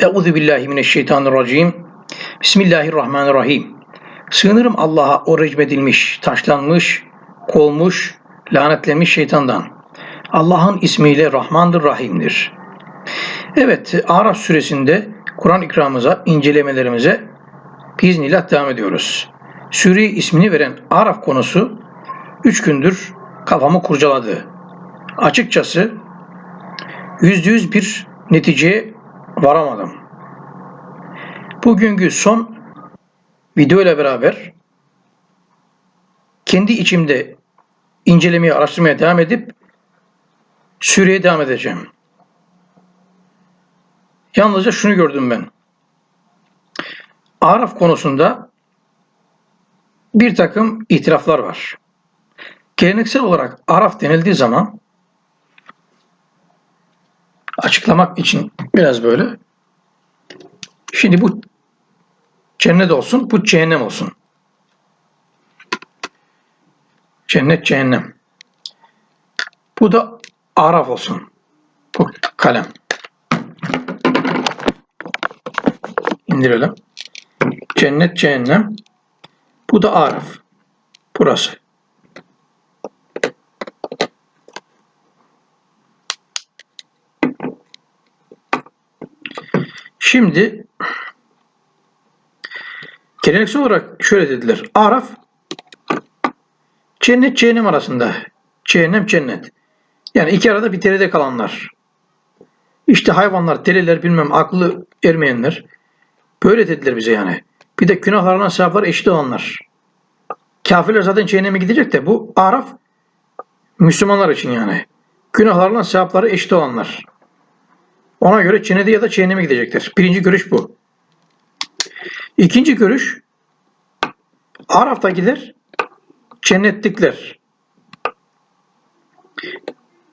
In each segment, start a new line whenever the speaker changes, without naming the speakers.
Euzu billahi mineşşeytanirracim. Bismillahirrahmanirrahim. Sığınırım Allah'a o recmedilmiş, taşlanmış, kovmuş, lanetlenmiş şeytandan. Allah'ın ismiyle Rahmandır, Rahim'dir. Evet, Araf suresinde Kur'an ikramımıza, incelemelerimize biiznillah devam ediyoruz. Sure ismini veren Araf konusu üç gündür kafamı kurcaladı. Açıkçası yüzde yüz bir neticeye varamadım. Bugünkü son video ile beraber kendi içimde incelemeye, araştırmaya devam edip süreye devam edeceğim. Yalnızca şunu gördüm ben. Araf konusunda bir takım itiraflar var. Geleneksel olarak Araf denildiği zaman açıklamak için biraz böyle. Şimdi bu cennet olsun, bu cehennem olsun. Cennet, cehennem. Bu da Araf olsun. Bu kalem. İndirelim. Cennet, cehennem. Bu da Araf. Burası. Şimdi geleneksel olarak şöyle dediler. Araf cennet cehennem arasında. Cehennem cennet. Yani iki arada bir teride kalanlar. İşte hayvanlar, deliler bilmem aklı ermeyenler. Böyle dediler bize yani. Bir de günahlarına sevaplar eşit olanlar. Kafirler zaten cehenneme gidecek de bu Araf Müslümanlar için yani. Günahlarla sevapları eşit olanlar. Ona göre cennete ya da cehenneme gidecektir. Birinci görüş bu. İkinci görüş Araf'takiler cennetlikler.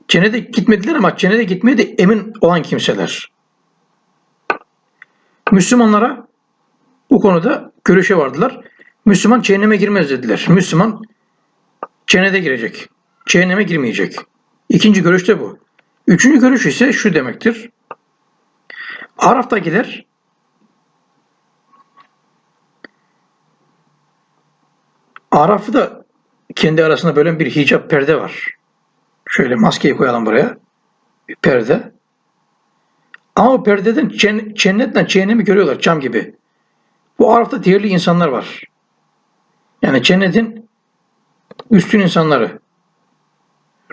Cennete gitmediler ama cennete gitmeye de emin olan kimseler. Müslümanlara bu konuda görüşe vardılar. Müslüman cehenneme girmez dediler. Müslüman cennete girecek. Cehenneme girmeyecek. İkinci görüş de bu. Üçüncü görüş ise şu demektir. Araf'takiler Araf'ı da kendi arasında bölen bir hicap perde var. Şöyle maskeyi koyalım buraya. Bir perde. Ama o perdeden cennetle cehennemi görüyorlar cam gibi. Bu Araf'ta değerli insanlar var. Yani cennetin üstün insanları.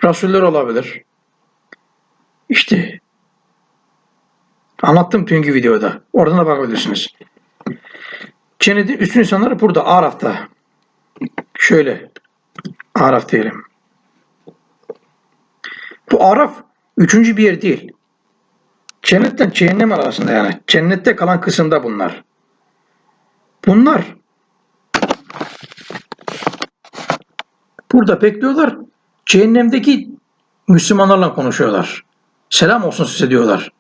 Rasuller olabilir. İşte Anlattım dünkü videoda. Oradan da bakabilirsiniz. Cennetin üstün insanları burada Araf'ta. Şöyle Araf diyelim. Bu Araf üçüncü bir yer değil. Cennetten cehennem arasında yani. Cennette kalan kısımda bunlar. Bunlar burada bekliyorlar. Cehennemdeki Müslümanlarla konuşuyorlar. Selam olsun size diyorlar.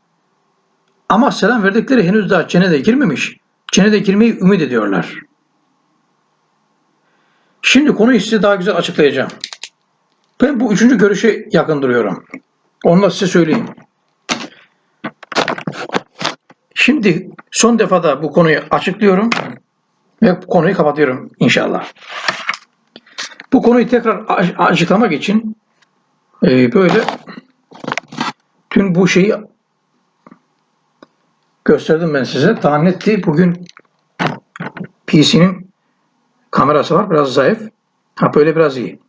Ama selam verdikleri henüz daha cennete girmemiş. Cennete girmeyi ümit ediyorlar. Şimdi konuyu size daha güzel açıklayacağım. Ben bu üçüncü görüşe yakın duruyorum. Onu da size söyleyeyim. Şimdi son defada bu konuyu açıklıyorum ve bu konuyu kapatıyorum inşallah. Bu konuyu tekrar açıklamak için e, böyle tüm bu şeyi gösterdim ben size. Daha netti. Bugün PC'nin kamerası var. Biraz zayıf. Ha böyle biraz iyi.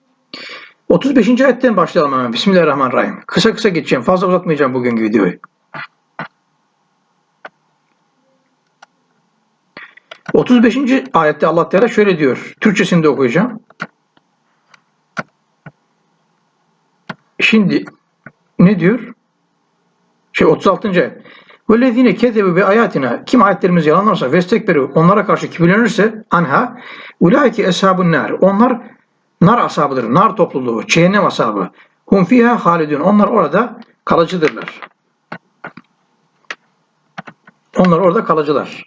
35. ayetten başlayalım hemen. Bismillahirrahmanirrahim. Kısa kısa geçeceğim. Fazla uzatmayacağım bugünkü videoyu. 35. ayette Allah Teala şöyle diyor. Türkçesini de okuyacağım. Şimdi ne diyor? Şey 36. ayet. Vellezine kezebu bi ayatina kim ayetlerimizi yalanlarsa vestekberu onlara karşı kibirlenirse anha ulaiki eshabun nar onlar nar ashabıdır. Nar topluluğu, cehennem ashabı. Hum fiha halidun. Onlar orada kalıcıdırlar. Onlar orada kalıcılar.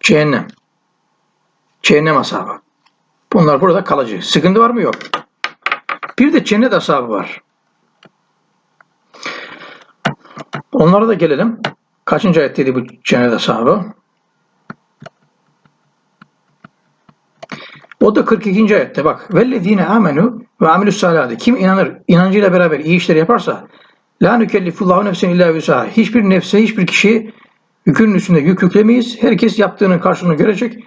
Cehennem. Cehennem ashabı. Bunlar burada kalıcı. Sıkıntı var mı? Yok. Bir de cennet ashabı var. Onlara da gelelim. Kaçıncı ayetteydi bu cennet ashabı? O da 42. ayette bak. Vellezine amenu ve amilus salihati. Kim inanır, inancıyla beraber iyi işler yaparsa la nükellifullahu nefsen illa vüsaha. Hiçbir nefse, hiçbir kişi yükünün üstünde yük yüklemeyiz. Herkes yaptığının karşılığını görecek.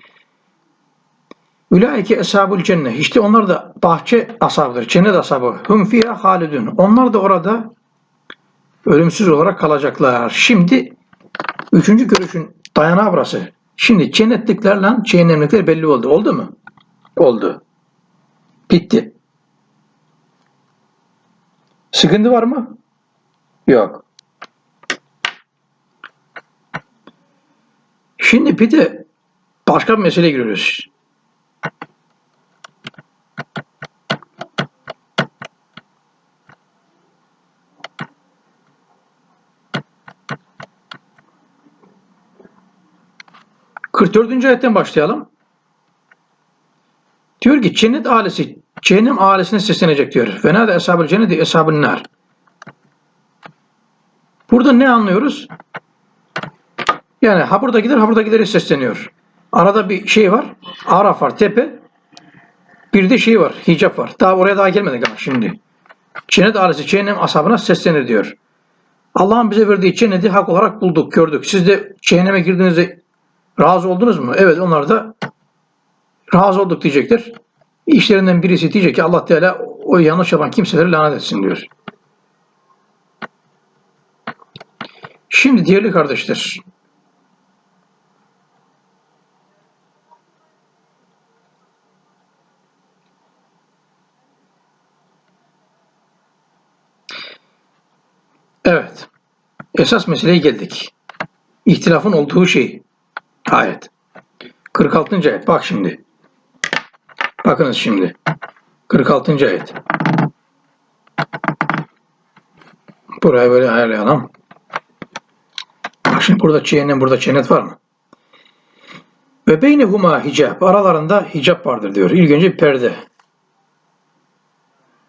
Ülaike eshabul cennet. İşte onlar da bahçe ashabıdır. Cennet ashabı. Hum fiha halidun. Onlar da orada ölümsüz olarak kalacaklar. Şimdi üçüncü görüşün dayanağı burası. Şimdi cennetliklerle cehennemlikler belli oldu. Oldu mu? Oldu. Bitti. Sıkıntı var mı? Yok. Şimdi bir de başka bir meseleye giriyoruz. Kırk dördüncü ayetten başlayalım. Diyor ki cennet ailesi cehennem ailesine seslenecek diyor. Ve nerede eshab-ı cenneti eshab nar. Burada ne anlıyoruz? Yani ha burada gider ha burada gider sesleniyor. Arada bir şey var. Araf var tepe. Bir de şey var. Hicap var. Daha oraya daha gelmedik ama şimdi. Cennet ailesi cehennem ashabına seslenir diyor. Allah'ın bize verdiği cenneti hak olarak bulduk, gördük. Siz de cehenneme girdiğinizde razı oldunuz mu? Evet onlar da razı olduk diyecektir. İşlerinden birisi diyecek ki Allah Teala o yanlış yapan kimseleri lanet etsin diyor. Şimdi değerli kardeşler, Evet. Esas meseleye geldik. İhtilafın olduğu şey. Ayet. 46. ayet. Bak şimdi. Bakınız şimdi. 46. ayet. Burayı böyle ayarlayalım. Bak şimdi burada cehennem, burada cennet var mı? Ve beynehuma hicab. Aralarında hicap vardır diyor. İlk önce bir perde.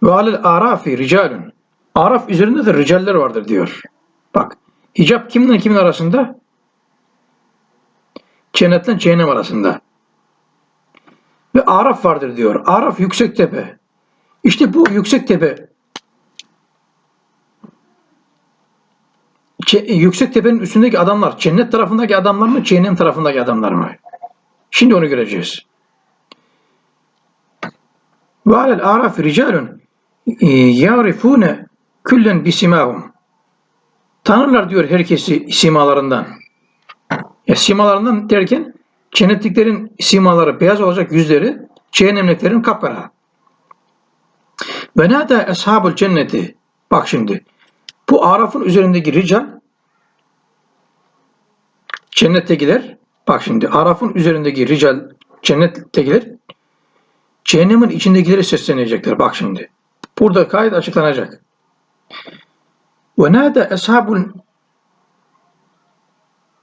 Ve alel arafi ricalun. Araf üzerinde de ricaller vardır diyor. Bak. Hicap kiminle kimin arasında? Cennetle cehennem arasında. Ve Araf vardır diyor. Araf yüksek tepe. İşte bu yüksek tepe yüksek tepenin üstündeki adamlar cennet tarafındaki adamlar mı cehennem tarafındaki adamlar mı? Şimdi onu göreceğiz. Ve alel araf ricalun e, yarifune küllen bisimahum. Tanırlar diyor herkesi simalarından. Ya simalarından derken cennetliklerin simaları beyaz olacak yüzleri, cehennemliklerin kapkara. Ve nâdâ eshabul cenneti. Bak şimdi. Bu Araf'ın üzerindeki rical cennettekiler bak şimdi Araf'ın üzerindeki rical cennettekiler cehennemin içindekileri seslenecekler. Bak şimdi. Burada kayıt açıklanacak. Ve nâdâ eshabul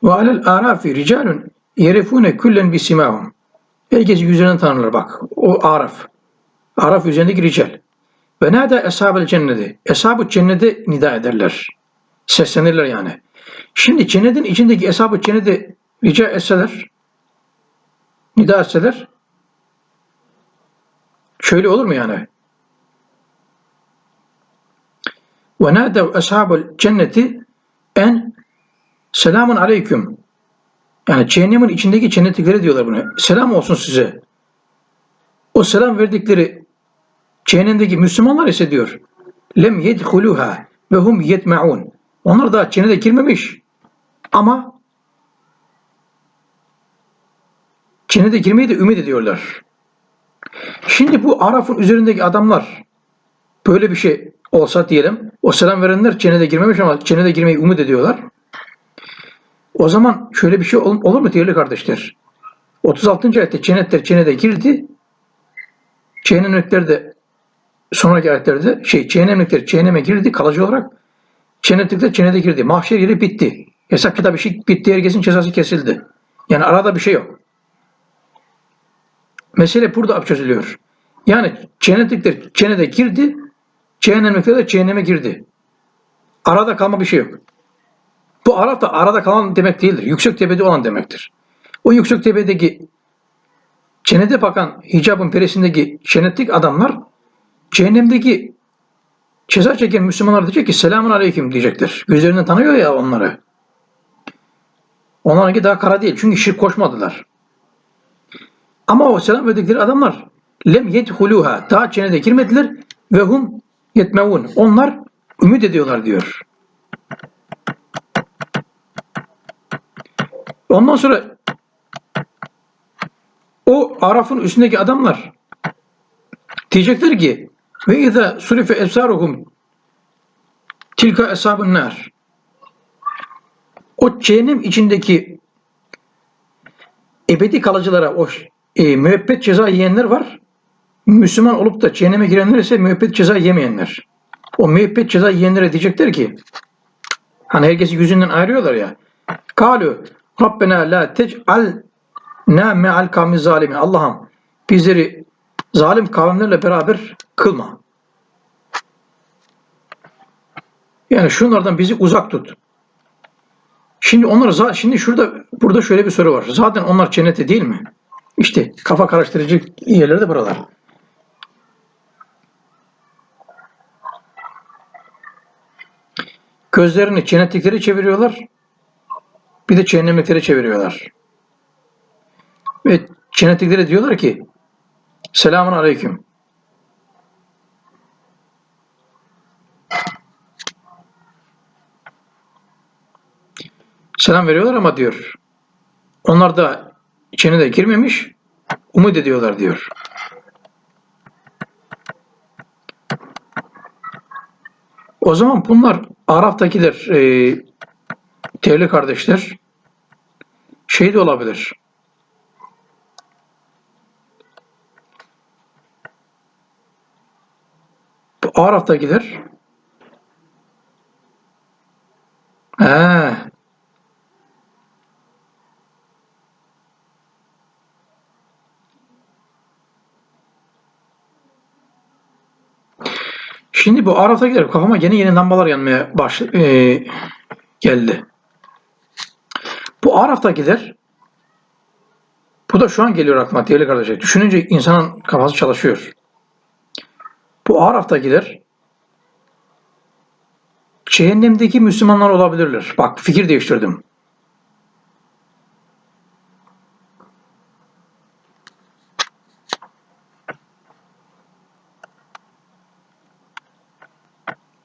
ve alel arafi ricalun yerifune küllen bisimahum. Herkes yüzünden tanırlar bak. O Araf. Araf üzerindeki rical. Ve nâdâ eshabel cenneti. Eshab-ı cennete nida ederler. Seslenirler yani. Şimdi cennetin içindeki eshab-ı cennete rica etseler, nida etseler, şöyle olur mu yani? Ve nâdev eshabel cenneti en selamun aleyküm. Yani cehennemin içindeki cennetlikleri diyorlar bunu. Selam olsun size. O selam verdikleri cehennemdeki Müslümanlar ise diyor. Lem yedhuluha ve hum yetmeun. Onlar daha cennete girmemiş. Ama cennete girmeyi de ümit ediyorlar. Şimdi bu Araf'ın üzerindeki adamlar böyle bir şey olsa diyelim. O selam verenler cennete girmemiş ama cennete girmeyi umut ediyorlar. O zaman şöyle bir şey ol- olur mu değerli kardeşler? 36. ayette cennetler cennete girdi. Cehennemlikler de sonraki ayetlerde şey cehennemlikler cehenneme girdi kalıcı olarak. Cennetlikler cennete girdi. Mahşer yeri bitti. Hesap kitap işi bitti. Herkesin cezası kesildi. Yani arada bir şey yok. Mesele burada çözülüyor. Yani cennetlikler cennete girdi. Cehennemlikler de cehenneme girdi. Arada kalma bir şey yok. Bu Araf da arada kalan demek değildir. Yüksek tepede olan demektir. O yüksek tepedeki cennete bakan hicabın perisindeki cennetlik adamlar cehennemdeki ceza çeken Müslümanlar diyecek ki selamun aleyküm diyecektir. Gözlerinden tanıyor ya onları. Onlarınki daha kara değil. Çünkü şirk koşmadılar. Ama o selam verdikleri adamlar lem yedhuluha daha cennete girmediler ve hum yetmevun. Onlar ümit ediyorlar diyor. Ondan sonra o Araf'ın üstündeki adamlar diyecekler ki ve izâ surife esâruhum tilka eshabun nar. O cehennem içindeki ebedi kalıcılara o e, müebbet ceza yiyenler var. Müslüman olup da cehenneme girenler ise müebbet ceza yemeyenler. O müebbet ceza yiyenlere diyecekler ki hani herkesi yüzünden ayırıyorlar ya. Kalu Rabbena la tec'al na me'al kavmi zalimin. Allah'ım bizleri zalim kavimlerle beraber kılma. Yani şunlardan bizi uzak tut. Şimdi onlar şimdi şurada burada şöyle bir soru var. Zaten onlar cennette değil mi? İşte kafa karıştırıcı yerleri de buralar. Gözlerini cennetlikleri çeviriyorlar. Bir de cehennemlikleri çeviriyorlar. Ve cennetlikleri diyorlar ki Selamun aleyküm. Selam veriyorlar ama diyor. Onlar da içine de girmemiş. Umut ediyorlar diyor. O zaman bunlar Araf'takiler e, değerli kardeşler şey de olabilir. Bu Araf'takiler He. Şimdi bu Araf'takiler kafama yeni yeni lambalar yanmaya baş e, geldi. Bu Araf'takiler bu da şu an geliyor aklıma değerli kardeşler. Düşününce insanın kafası çalışıyor. Bu Araf'takiler cehennemdeki Müslümanlar olabilirler. Bak fikir değiştirdim.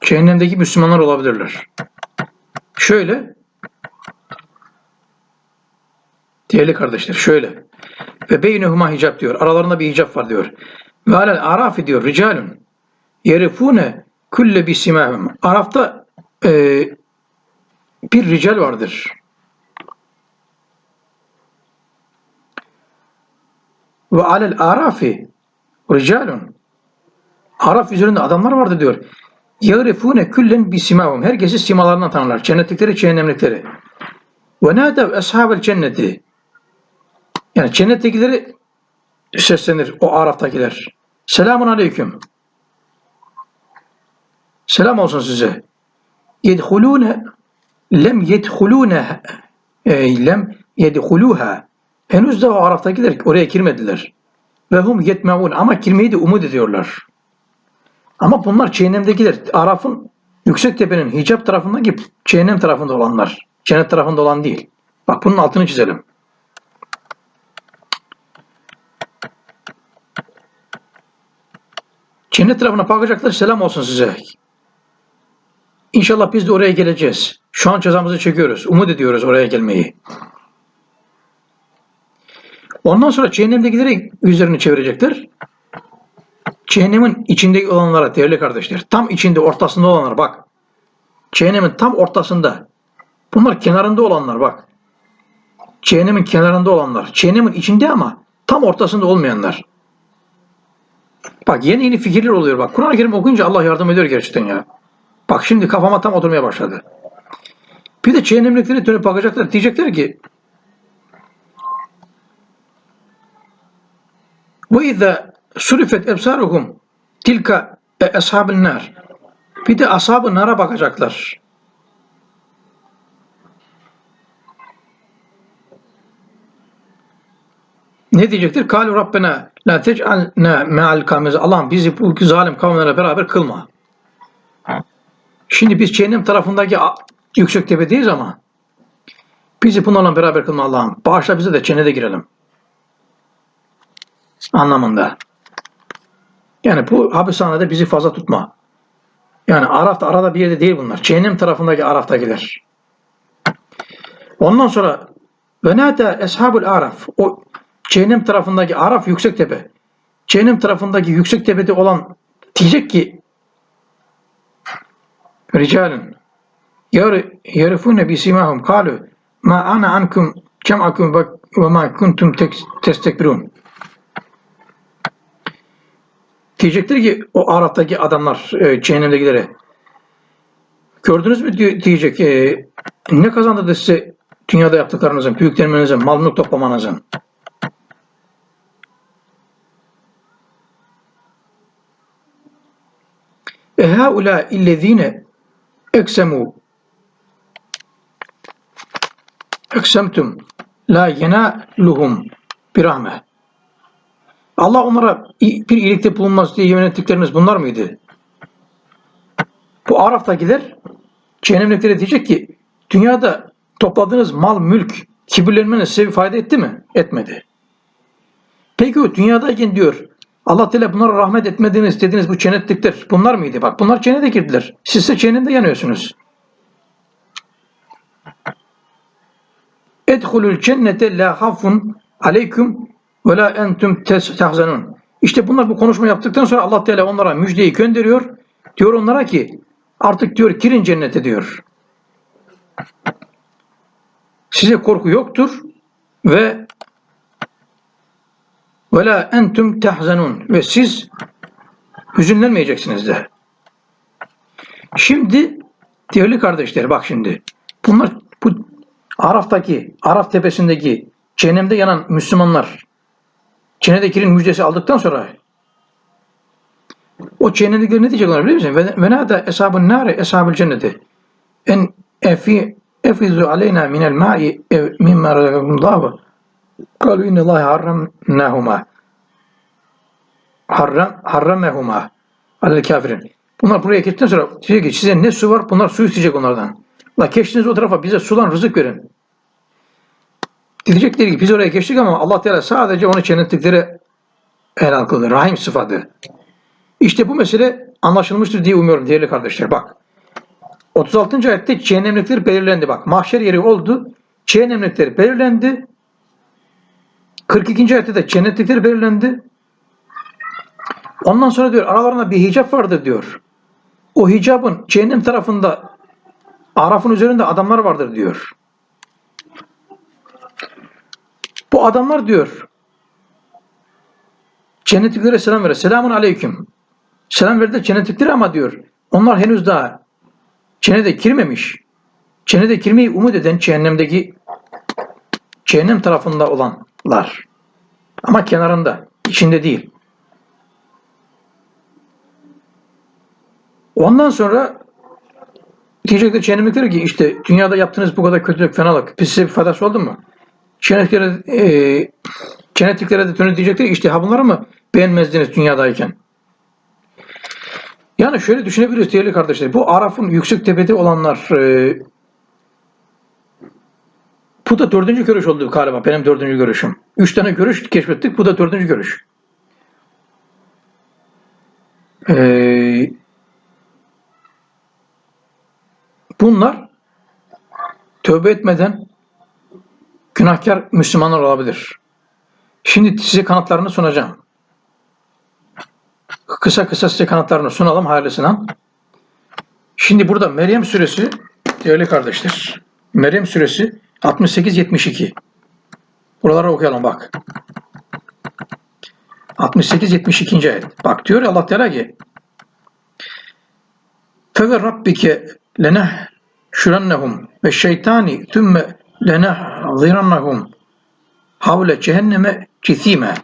Cehennemdeki Müslümanlar olabilirler. Şöyle Değerli kardeşler şöyle. Ve beynehuma hicap diyor. Aralarında bir hicap var diyor. Ve alel arafi diyor. Ricalun yerifune külle bisimahum. Arafta e, bir rical vardır. Ve alel arafi ricalun. Araf üzerinde adamlar vardı diyor. Yerifune küllen bisimahum. Herkesi simalarından tanırlar. Cennetlikleri, cehennemlikleri. Ve nâdev eshabel cenneti. Yani cennettekileri seslenir o Araf'takiler. Selamun aleyküm. Selam olsun size. Yedhulûne lem yedhulûne e, lem yedhulûha henüz de o Araf'takiler oraya girmediler. Ve hum yetmeun ama girmeyi de umut ediyorlar. Ama bunlar cehennemdekiler. Araf'ın yüksek tepenin hicap tarafındaki cehennem tarafında olanlar. Cennet tarafında olan değil. Bak bunun altını çizelim. Cennet tarafına bakacaklar selam olsun size. İnşallah biz de oraya geleceğiz. Şu an cezamızı çekiyoruz. Umut ediyoruz oraya gelmeyi. Ondan sonra cehennemdekileri yüzlerini çevirecekler. Cehennemin içinde olanlara değerli kardeşler. Tam içinde ortasında olanlar bak. Cehennemin tam ortasında. Bunlar kenarında olanlar bak. Cehennemin kenarında olanlar. Cehennemin içinde ama tam ortasında olmayanlar. Bak yeni yeni fikirler oluyor bak. Kur'an-ı Kerim okuyunca Allah yardım ediyor gerçekten ya. Bak şimdi kafama tam oturmaya başladı. Bir de cehennemlikleri dönüp bakacaklar. Diyecekler ki ve izâ surifet ebsaruhum tilka eshabın nar. Bir de ashab-ı nara bakacaklar. Ne diyecektir? Kalu Rabbena la tec'alna me'al kavmiz. Allah'ım bizi bu zalim kavimlerle beraber kılma. Şimdi biz cehennem tarafındaki yüksek tepedeyiz ama bizi bunlarla beraber kılma Allah'ım. Bağışla bize de cennete girelim. Anlamında. Yani bu hapishanede bizi fazla tutma. Yani Araf'ta arada bir yerde değil bunlar. Cehennem tarafındaki Araf'takiler. Ondan sonra ve nâdâ eshabul araf. O cehennem tarafındaki araf yüksek tepe. Cehennem tarafındaki yüksek tepede olan diyecek ki ricalun yar- yarifune bi simahum kalu ma ana ankum cem'akum ve ve ma kuntum tek- testekbirun. Diyecektir ki o Araf'taki adamlar e, cehennemdekilere gördünüz mü diye- diyecek e, ne kazandırdı size dünyada yaptıklarınızın, büyüklerinizin, mal toplamanızın. E haula illezine eksemu eksemtum la yenaluhum bir rahme. Allah onlara bir iyilikte bulunmaz diye yemin ettikleriniz bunlar mıydı? Bu Araf'takiler cehennemliklere diyecek ki dünyada topladığınız mal, mülk, kibirlenmeniz size bir fayda etti mi? Etmedi. Peki o dünyadayken diyor Allah Teala bunlara rahmet etmediniz dediniz bu cennetlikler. Bunlar mıydı? Bak bunlar cennete girdiler. Siz de cehennemde yanıyorsunuz. Edhulul cennete la hafun aleyküm ve la entum tahzanun. İşte bunlar bu konuşma yaptıktan sonra Allah Teala onlara müjdeyi gönderiyor. Diyor onlara ki artık diyor girin cennete diyor. Size korku yoktur ve ve la entum tahzanun ve siz hüzünlenmeyeceksiniz de. Şimdi değerli kardeşler bak şimdi bunlar bu Araf'taki Araf tepesindeki cehennemde yanan Müslümanlar cennete müjdesi aldıktan sonra o cehennemdekiler ne diyecekler biliyor musun? Ve, nâdâ eshabun nâre eshabul cenneti en efi efizu aleyna minel ma'i mimma razakakumullahu kalu innallâhe harramnâhuma harram harramehuma alel kafirin. Bunlar buraya gittikten sonra diyor ki size ne su var? Bunlar su isteyecek onlardan. La geçtiniz o tarafa bize sulan rızık verin. Diyecekler ki biz oraya geçtik ama Allah Teala sadece onu cennetliklere helal kıldı. Rahim sıfatı. İşte bu mesele anlaşılmıştır diye umuyorum değerli kardeşler. Bak. 36. ayette cehennemlikler belirlendi. Bak mahşer yeri oldu. Cehennemlikler belirlendi. 42. ayette de cennetlikler belirlendi. Ondan sonra diyor aralarında bir hicap vardır diyor. O hicabın cehennem tarafında Araf'ın üzerinde adamlar vardır diyor. Bu adamlar diyor cennetliklere selam verir. Selamun aleyküm. Selam verdi cennetliklere ama diyor onlar henüz daha cennete girmemiş. Cennete girmeyi umut eden cehennemdeki cehennem tarafında olanlar. Ama kenarında, içinde değil. Ondan sonra diyecekler cehennemlikler ki işte dünyada yaptığınız bu kadar kötülük, fenalık biz size bir faydası oldu mu? Cennetliklere, e, cennetliklere de dönüp diyecekler işte ha bunları mı beğenmezdiniz dünyadayken? Yani şöyle düşünebiliriz değerli kardeşler. Bu Araf'ın yüksek tepede olanlar e, bu da dördüncü görüş oldu galiba. Benim dördüncü görüşüm. Üç tane görüş keşfettik. Bu da dördüncü görüş. Ee, bunlar tövbe etmeden günahkar Müslümanlar olabilir. Şimdi size kanatlarını sunacağım. Kısa kısa size kanatlarını sunalım hayırlısına. Şimdi burada Meryem suresi değerli kardeşler. Meryem suresi 68-72. Buraları okuyalım bak. 68-72. ayet. Bak diyor Allah Teala ki Feve rabbike leneh şurannehum ve şeytani tümme leneh zirannehum havle cehenneme cithime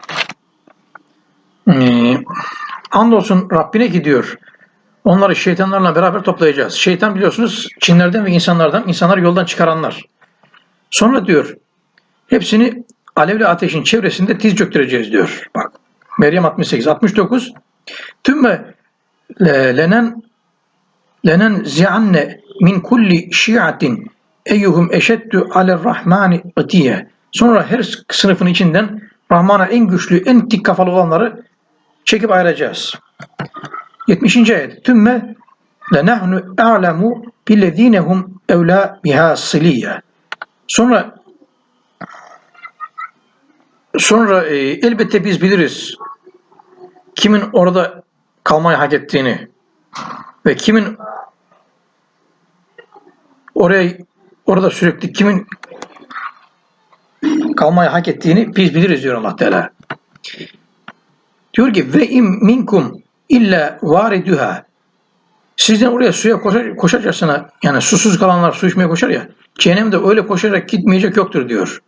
ee, andolsun Rabbine gidiyor. Onları şeytanlarla beraber toplayacağız. Şeytan biliyorsunuz Çinlerden ve insanlardan, insanları yoldan çıkaranlar. Sonra diyor, hepsini alevli ateşin çevresinde tiz çöktüreceğiz diyor. Bak Meryem 68 69 tümme le- lenen lenen zi'anne min kulli şiatin eyyuhum eşeddü aler rahmani atiye. Sonra her sınıfın içinden Rahman'a en güçlü, en dik kafalı olanları çekip ayıracağız. 70. ayet. Tümme lenahnu a'lemu billezinehum evla biha siliye. Sonra sonra e, elbette biz biliriz kimin orada kalmayı hak ettiğini ve kimin oraya orada sürekli kimin kalmayı hak ettiğini biz biliriz diyor Allah Teala. Diyor ki ve im minkum illa variduha Sizden oraya suya koşar, koşarcasına yani susuz kalanlar su içmeye koşar ya cehennemde öyle koşarak gitmeyecek yoktur diyor.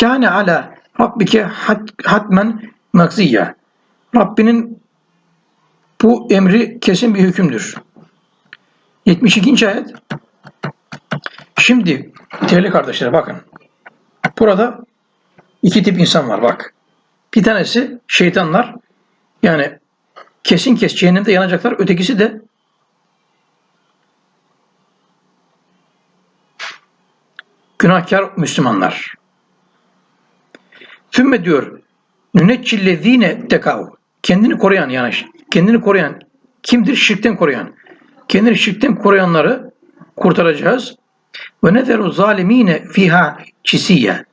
Kâne ala rabbike hat, hatmen makziyya. Rabbinin bu emri kesin bir hükümdür. 72. ayet. Şimdi değerli kardeşler bakın. Burada iki tip insan var bak. Bir tanesi şeytanlar yani kesin kes cehennemde yanacaklar. Ötekisi de günahkar Müslümanlar. Sümme diyor nüneccillezine tekav kendini koruyan yani kendini koruyan kimdir? Şirkten koruyan. Kendini şirkten koruyanları kurtaracağız. Ve nezeru zalimine fiha çisiye.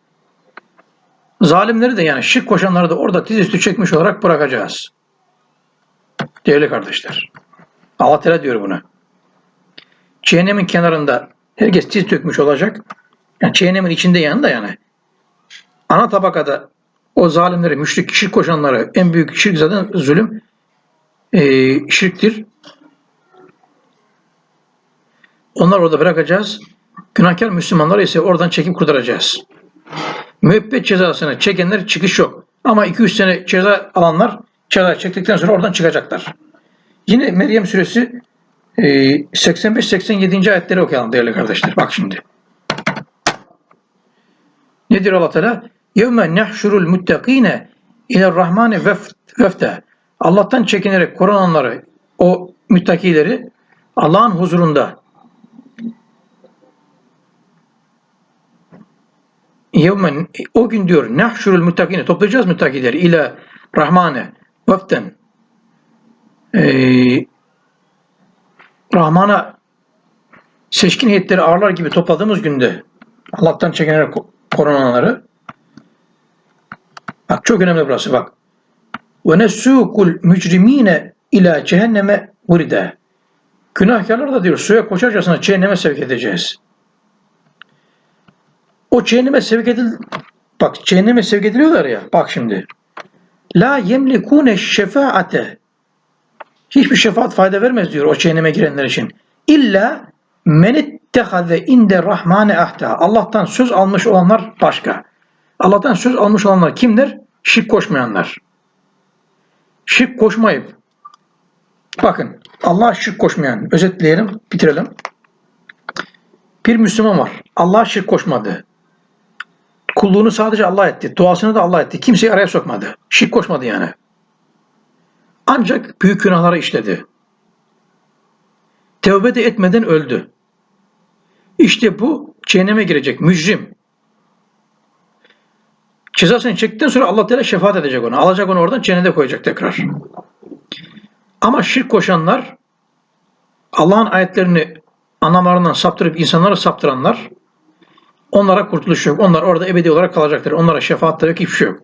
Zalimleri de yani şirk koşanları da orada dizüstü çekmiş olarak bırakacağız. Değerli kardeşler. Allah Teala diyor bunu. Cehennemin kenarında herkes tiz dökmüş olacak. Yani cehennemin içinde yanında yani. Ana tabakada o zalimleri, müşrik, şirk koşanları en büyük şirk zaten zulüm e, şirktir. Onlar orada bırakacağız. Günahkar Müslümanları ise oradan çekip kurtaracağız. Müebbet cezasını çekenler çıkış yok. Ama 2-3 sene ceza alanlar ceza çektikten sonra oradan çıkacaklar. Yine Meryem suresi e, 85-87. ayetleri okuyalım değerli kardeşler. Bak şimdi. Nedir Allah Teala? Yevme nehşurul muttakine ile rahmane vefte. Allah'tan çekinerek korunanları, o müttakileri Allah'ın huzurunda Yevmen o gün diyor nehşurul müttakine toplayacağız müttakileri ile rahmane veften ee, Rahman'a seçkin heyetleri ağırlar gibi topladığımız günde Allah'tan çekinerek korunanları bak çok önemli burası bak ve nesukul mücrimine ila cehenneme vuride günahkarlar da diyor suya koşarcasına cehenneme sevk edeceğiz. O cehenneme sevk edil bak cehenneme sevk ediliyorlar ya bak şimdi la yemlikune şefaate hiçbir şefaat fayda vermez diyor o cehenneme girenler için. İlla men ittehaze inde rahmane ahta. Allah'tan söz almış olanlar başka. Allah'tan söz almış olanlar kimdir? Şirk koşmayanlar. Şirk koşmayıp bakın Allah'a şirk koşmayan özetleyelim bitirelim. Bir Müslüman var. Allah'a şirk koşmadı. Kulluğunu sadece Allah etti. Duasını da Allah etti. Kimseyi araya sokmadı. Şirk koşmadı yani. Ancak büyük günahları işledi. Tevbe de etmeden öldü. İşte bu cehenneme girecek mücrim. Cezasını çektikten sonra Allah Teala şefaat edecek ona. Alacak onu oradan cennete koyacak tekrar. Ama şirk koşanlar Allah'ın ayetlerini anlamlarından saptırıp insanları saptıranlar onlara kurtuluş yok. Onlar orada ebedi olarak kalacaklar. Onlara şefaat yok, hiçbir şey yok.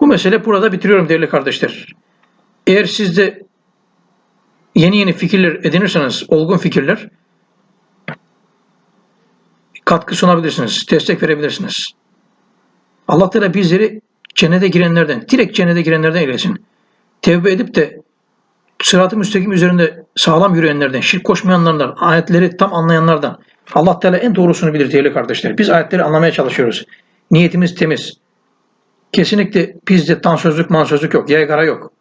Bu mesele burada bitiriyorum değerli kardeşler. Eğer siz de yeni yeni fikirler edinirseniz, olgun fikirler katkı sunabilirsiniz, destek verebilirsiniz. Allah Teala bizleri cennete girenlerden, direkt cennete girenlerden eylesin. Tevbe edip de sırat-ı müstakim üzerinde sağlam yürüyenlerden, şirk koşmayanlardan, ayetleri tam anlayanlardan. Allah Teala en doğrusunu bilir değerli kardeşler. Biz ayetleri anlamaya çalışıyoruz. Niyetimiz temiz. Kesinlikle bizde tam sözlük, man sözlük yok, yaygara yok.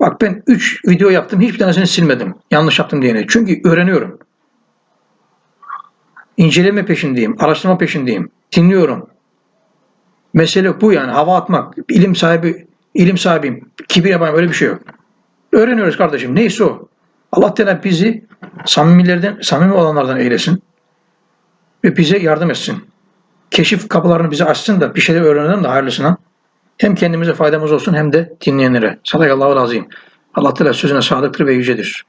Bak ben 3 video yaptım, hiçbir tanesini silmedim. Yanlış yaptım diyene. Çünkü öğreniyorum. İnceleme peşindeyim, araştırma peşindeyim. Dinliyorum. Mesele bu yani hava atmak. İlim sahibi, ilim sahibiyim. Kibir yapayım öyle bir şey yok. Öğreniyoruz kardeşim. Neyse o. Allah Teala bizi samimilerden, samimi olanlardan eylesin. Ve bize yardım etsin. Keşif kapılarını bize açsın da bir şeyler öğrenelim de hayırlısına. Hem kendimize faydamız olsun hem de dinleyenlere. Sadakallahu azim. Allah Teala sözüne sadıktır ve yücedir.